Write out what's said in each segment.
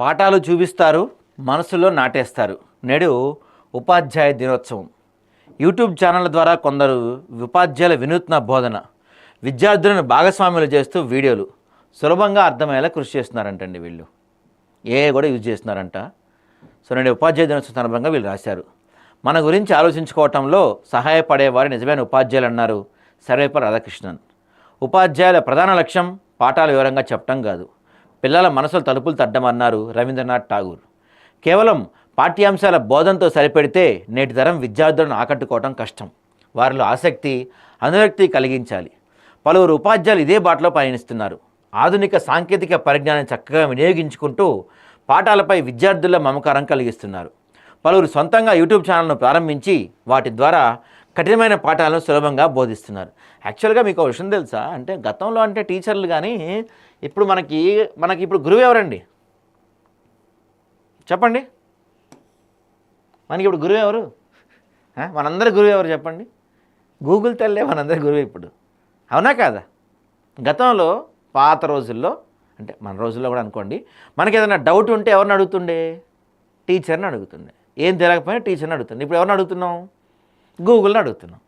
పాఠాలు చూపిస్తారు మనసులో నాటేస్తారు. నేడు ఉపాధ్యాయ దినోత్సవం. యూట్యూబ్ ఛానళ్ళ ద్వారా కొందరు ఉపాధ్యాయుల వినూత్న బోధన విద్యార్థులను భాగస్వాములు చేస్తూ వీడియోలు సులభంగా అర్థమయ్యేలా కృషి చేస్తున్నారంటండి వీళ్ళు. ఏ కూడా యూజ్ చేస్తున్నారంట. సో నేడు ఉపాధ్యాయ దినోత్సవం సందర్భంగా వీళ్ళు రాశారు. మన గురించి ఆలోచించుకోవటంలో సహాయపడేవారు నిజమైన ఉపాధ్యాయులు అన్నారు సర్వేపల్లి రాధాకృష్ణన్. ఉపాధ్యాయుల ప్రధాన లక్ష్యం పాఠాల వివరంగా చెప్పడం కాదు. పిల్లల మనసులు తలుపులు తడ్డమన్నారు రవీంద్రనాథ్ ఠాగూర్. కేవలం పాఠ్యాంశాల బోధనతో సరిపెడితే నేటి తరం విద్యార్థులను ఆకట్టుకోవడం కష్టం. వారిలో ఆసక్తి అనురక్తి కలిగించాలి. పలువురు ఉపాధ్యాయులు ఇదే బాటలో పయనిస్తున్నారు. ఆధునిక సాంకేతిక పరిజ్ఞానం చక్కగా వినియోగించుకుంటూ పాఠాలపై విద్యార్థుల మమకారం కలిగిస్తున్నారు. పలువురు సొంతంగా యూట్యూబ్ ఛానల్ను ప్రారంభించి వాటి ద్వారా కఠినమైన పాఠాలను సులభంగా బోధిస్తున్నారు. యాక్చువల్గా మీకు ఒక విషయం తెలుసా? అంటే గతంలో అంటే టీచర్లు కానీ ఇప్పుడు మనకి మనకి ఇప్పుడు గురువు ఎవరండి? చెప్పండి. మనకి ఇప్పుడు గురువు ఎవరు? మనందరి గురువు ఎవరు చెప్పండి? గూగుల్ తల్లే మనందరి గురువు ఇప్పుడు. అవునా కాదా? గతంలో పాత రోజుల్లో అంటే మన రోజుల్లో కూడా అనుకోండి మనకి ఏదైనా డౌట్ ఉంటే ఎవరిని అడుగుతుండే? టీచర్ని అడుగుతుండే. ఏం తెలియకపోయినా టీచర్ని అడుగుతుండే. ఇప్పుడు ఎవరిని అడుగుతున్నాం? గూగుల్ని అడుగుతున్నాం.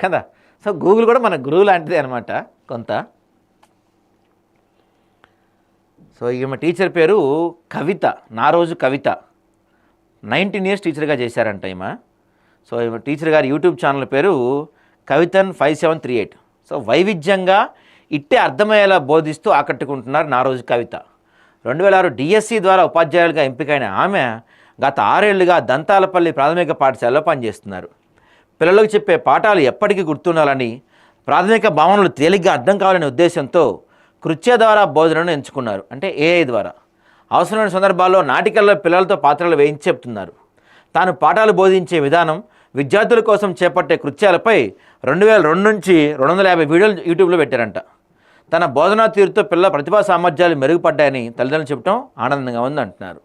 కదా? సో గూగుల్ కూడా మన గురువు లాంటిదే అనమాట కొంత. సో ఈమె టీచర్ పేరు కవిత నా రోజు కవిత. నైన్టీన్ ఇయర్స్ టీచర్గా చేశారంట ఈమె. సో ఈమె టీచర్ గారి యూట్యూబ్ ఛానల్ పేరు Kavithan five seven three eight. So వైవిధ్యంగా ఇట్టే అర్థమయ్యేలా బోధిస్తూ ఆకట్టుకుంటున్నారు నా రోజు కవిత. రెండు వేల ఆరు డిఎస్సి ద్వారా ఉపాధ్యాయులుగా ఎంపికైన ఆమె గత ఆరేళ్ళుగా దంతాలపల్లి ప్రాథమిక పాఠశాలలో పనిచేస్తున్నారు. పిల్లలకు చెప్పే పాఠాలు ఎప్పటికీ గుర్తుండాలని ప్రాథమిక భావనలు తేలిగ్గా అర్థం కావాలనే ఉద్దేశంతో కృత్య ద్వారా బోధనను ఎంచుకున్నారు. అంటే ఏఐ ద్వారా. అవసరమైన సందర్భాల్లో నాటికల్లో పిల్లలతో పాత్రలు వేయించి చెప్తున్నారు. తాను పాఠాలు బోధించే విధానం విద్యార్థుల కోసం చేపట్టే కృత్యాలపై రెండు వేల రెండు నుంచి రెండు వందల యాభై వీడియోలు యూట్యూబ్లో పెట్టారంట. తన బోధనా తీరుతో పిల్లల ప్రతిభా సామర్థ్యాలు మెరుగుపడ్డాయని తల్లిదండ్రులు చెప్పడం ఆనందంగా ఉంది అంటున్నారు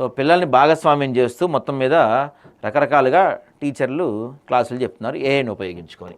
సో పిల్లల్ని భాగస్వామ్యం చేస్తూ మొత్తం మీద రకరకాలుగా టీచర్లు క్లాసులు చెప్తున్నారు ఏఐని ఉపయోగించుకొని.